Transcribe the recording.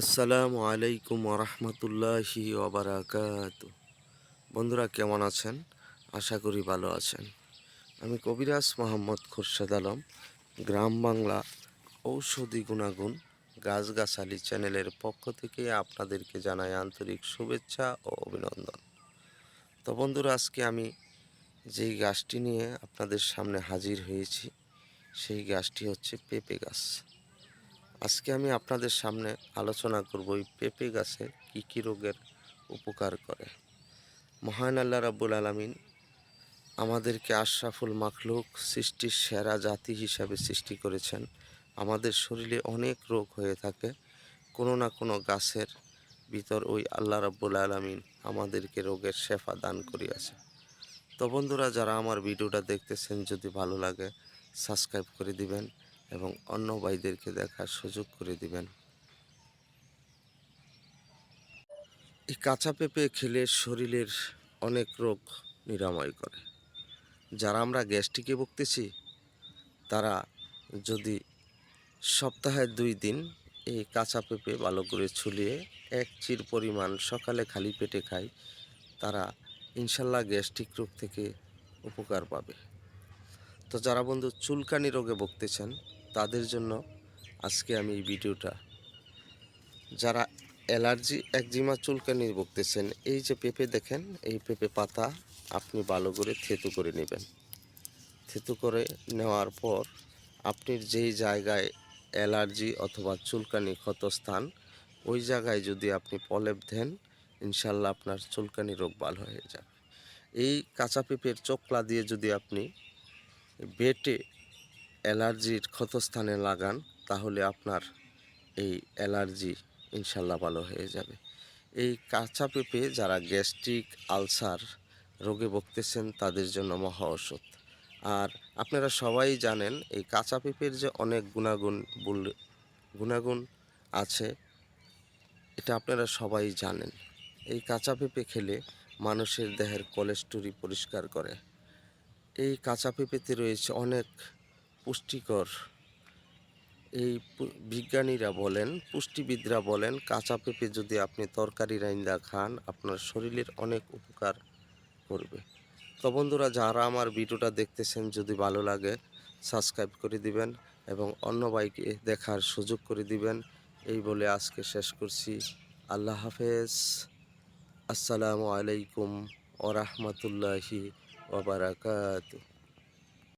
আসসালামু আলাইকুম রহমতুল্লাহি ওবরাকাত। বন্ধুরা কেমন আছেন? আশা করি ভালো আছেন। আমি কবিরাজ মোহাম্মদ খুরশেদ আলম, গ্রাম বাংলা ঔষধি গুণাগুণ গাছগাছালি চ্যানেলের পক্ষ থেকে আপনাদেরকে জানাই আন্তরিক শুভেচ্ছা ও অভিনন্দন। তো বন্ধুরা, আজকে আমি যেই গাছটি নিয়ে আপনাদের সামনে হাজির হয়েছি, সেই গাছটি হচ্ছে পেঁপে গাছ। আজকে আমি আপনাদের সামনে আলোচনা করব এই পেঁপে গাছে কী কী রোগের উপকার করে। মহান আল্লাহ রাব্বুল আলামিন আমাদেরকে আশরাফুল মাখলুক সৃষ্টির সেরা জাতি হিসাবে সৃষ্টি করেছেন। আমাদের শরীরে অনেক রোগ হয়ে থাকে। কোনো না কোনো গাছের ভিতর ওই আল্লাহ রাব্বুল আলামিন আমাদেরকে রোগের শেফা দান করিয়াছে। তো বন্ধুরা, যারা আমার ভিডিওটা দেখতেছেন, যদি ভালো লাগে সাবস্ক্রাইব করে দিবেন। এবং অন্য ভাইদেরকে দেখার সুযোগ করে দিবেন। এই কাঁচা পেঁপে খেলে শরীরের অনেক রোগ নিরাময় করে। যারা আমরা গ্যাস্ট্রিকে ভুগতেছি, তারা যদি সপ্তাহে দুই দিন এই কাঁচা পেঁপে ভালো করে ছুলিয়ে এক চির পরিমাণ সকালে খালি পেটে খায়, তারা ইনশাল্লাহ গ্যাস্ট্রিক রোগ থেকে উপকার পাবে। তো যারা বন্ধু চুলকানি রোগে ভুগতেছেন তাদের জন্য আজকে আমি এই ভিডিওটা। যারা অ্যালার্জি, একজিমা চুলকানি ভুগতেছেন, এই যে পেঁপে দেখেন, এই পেঁপে পাতা আপনি ভালো করে থেতু করে নেবেন। থেতু করে নেওয়ার পর আপনি যেই জায়গায় অ্যালার্জি অথবা চুলকানি ক্ষতস্থান, ওই জায়গায় যদি আপনি প্রলেপ দেন, ইনশাল্লাহ আপনার চুলকানি রোগ ভালো হয়ে যাবে। এই কাঁচা পেঁপের চোকলা দিয়ে যদি আপনি বেটে অ্যালার্জির ক্ষতস্থানে লাগান, তাহলে আপনার এই অ্যালার্জি ইনশাল্লাহ ভালো হয়ে যাবে। এই কাঁচা পেঁপে যারা গ্যাস্ট্রিক আলসার রোগে ভুগতেছেন, তাদের জন্য মহা ঔষধ। আর আপনারা সবাই জানেন, এই কাঁচা পেঁপের যে অনেক গুণাগুণ বল- গুণাগুণ আছে, এটা আপনারা সবাই জানেন। এই কাঁচা পেঁপে খেলে মানুষের দেহের কোলেস্টোরি পরিষ্কার করে। এই কাঁচা পেঁপেতে রয়েছে অনেক পুষ্টিকর। এই বিজ্ঞানীরা বলেন, পুষ্টিবিদরা বলেন, কাঁচা পেঁপে যদি আপনি তরকারি রাইন্দা খান, আপনার শরীরের অনেক উপকার করবে। তো বন্ধুরা, যারা আমার ভিডিওটা দেখতেছেন, যদি ভালো লাগে, সাবস্ক্রাইব করে দিবেন এবং অন্য বাইকে দেখার সুযোগ করে দিবেন। এই বলে আজকে শেষ করছি। আল্লাহ হাফেজ। আসসালামু আলাইকুম ওরহমতুল্লাহি ওবরাকাতু